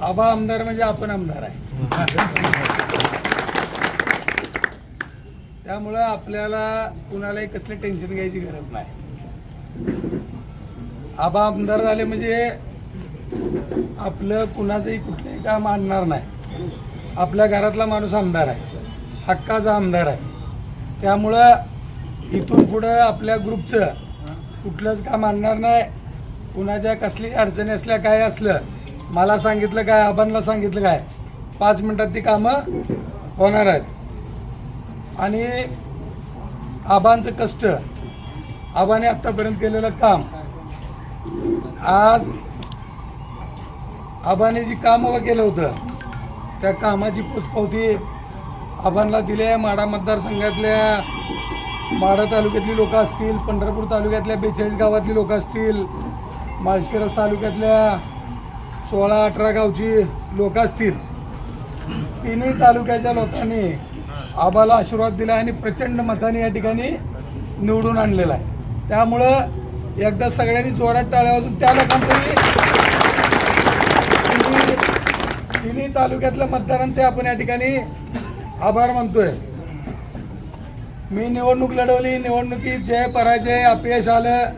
आबा आमदार म्हणजे आपण आमदार आहे. त्यामुळं आपल्याला कुणालाही कसले टेन्शन घ्यायची गरज नाही. आबा आमदार झाले म्हणजे आपलं कुणाचंही कुठलंही काम आणणार नाही. आपल्या घरातला माणूस आमदार आहे. हक्काचा आमदार आहे. त्यामुळं इथून पुढं आपल्या ग्रुपचं कुठलंच काम आणणार नाही. कुणाच्या कसली अडचणी असल्या काय असलं मला सांगितलं काय आबांना सांगितलं काय? पाच मिनटात ती कामं होणार आहेत. आणि आबांचं कष्ट आबाने आत्तापर्यंत केलेलं काम आज आबाने जी काम केलं होतं त्या कामाची पोचपावती आबांना दिली आहे माडा मतदारसंघातल्या माडा तालुक्यातली लोक असतील पंढरपूर तालुक्यातल्या बेचाळीस गावातली लोक असतील माळशिरस तालुक्यातल्या सोळा अठरा गावची लोक असतील. तिन्ही तालुक्याच्या लोकांनी आबाला आशीर्वाद दिला आणि प्रचंड मताने या ठिकाणी निवडून आणलेला आहे. त्यामुळं एकदा सगळ्यांनी जोरात टाळ्या वाजून त्या लोकांचंही तिन्ही तिन्ही तालुक्यातल्या मतदारांचे आपण या ठिकाणी आभार मानतोय. मी निवडणूक लढवली निवडणुकीत जय पराजय अपयश आलं.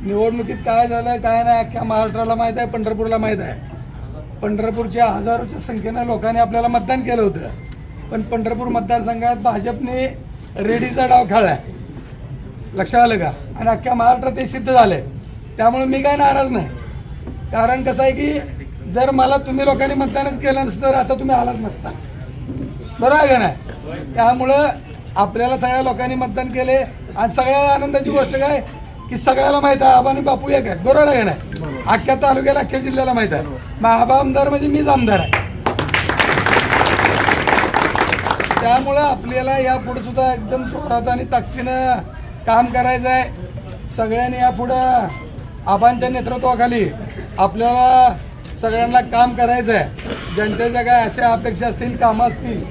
निवडणुकीत काय झालं काय नाही अख्ख्या महाराष्ट्राला माहीत आहे पंढरपूरला माहीत आहे. पंढरपूरच्या हजारोच्या संख्येनं लोकांनी आपल्याला मतदान केलं होतं. पण पंढरपूर मतदारसंघात भाजपने रेडीचा डाव खेळला लक्षात आलं का? आणि अख्ख्या महाराष्ट्रात ते सिद्ध झालंय. त्यामुळे मी काय नाराज नाही. कारण कसं आहे की जर मला तुम्ही लोकांनी मतदानच केलं नसतं तर आता तुम्ही आलाच नसता. बरोबर आहे का नाही? त्यामुळं आपल्याला सगळ्या लोकांनी मतदान केले. आणि सगळ्या आनंदाची गोष्ट काय? की सगळ्याला माहीत आहे आबा आणि बापू एक आहे. बरोबर आहे नाही? अख्ख्या तालुक्याला अख्ख्या जिल्ह्याला माहीत आहे. मग आबा आमदार म्हणजे मीच आमदार आहे. त्यामुळं आपल्याला यापुढे सुद्धा एकदम जोरात आणि ताकदीनं काम करायचं आहे. सगळ्यांनी यापुढं आबांच्या नेतृत्वाखाली आपल्याला सगळ्यांना काम करायचं आहे. ज्यांच्या काय अशा अपेक्षा असतील कामं असतील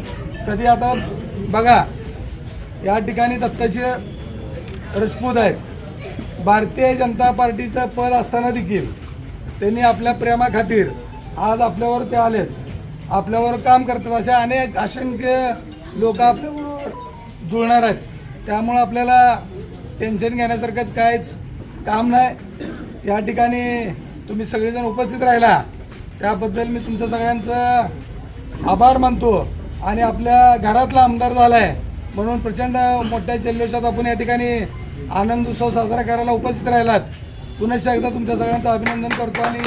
कधी आता बघा या ठिकाणी दत्ताची राजपूत आहेत. भारतीय जनता पार्टीचं पद असताना देखील त्यांनी आपल्या प्रेमाखातीर आज आपल्यावर ते आलेत. आपल्यावर काम करतात असे अनेक असंख्य लोक आपल्यावर जुळणार आहेत. त्यामुळं आपल्याला टेन्शन घेण्यासारखंच काहीच काम नाही. या ठिकाणी तुम्ही सगळेजण उपस्थित राहिला. त्याबद्दल मी तुमचं सगळ्यांचं आभार मानतो आणि आपल्या घरातला आमदार झाला आहे म्हणून प्रचंड मोठ्या जल्लोषात आपण या ठिकाणी आनंद उत्सव साजरा करायला उपस्थित राहिलात. पुन्हा एकदा तुमच्या सगळ्यांचं अभिनंदन करतो आणि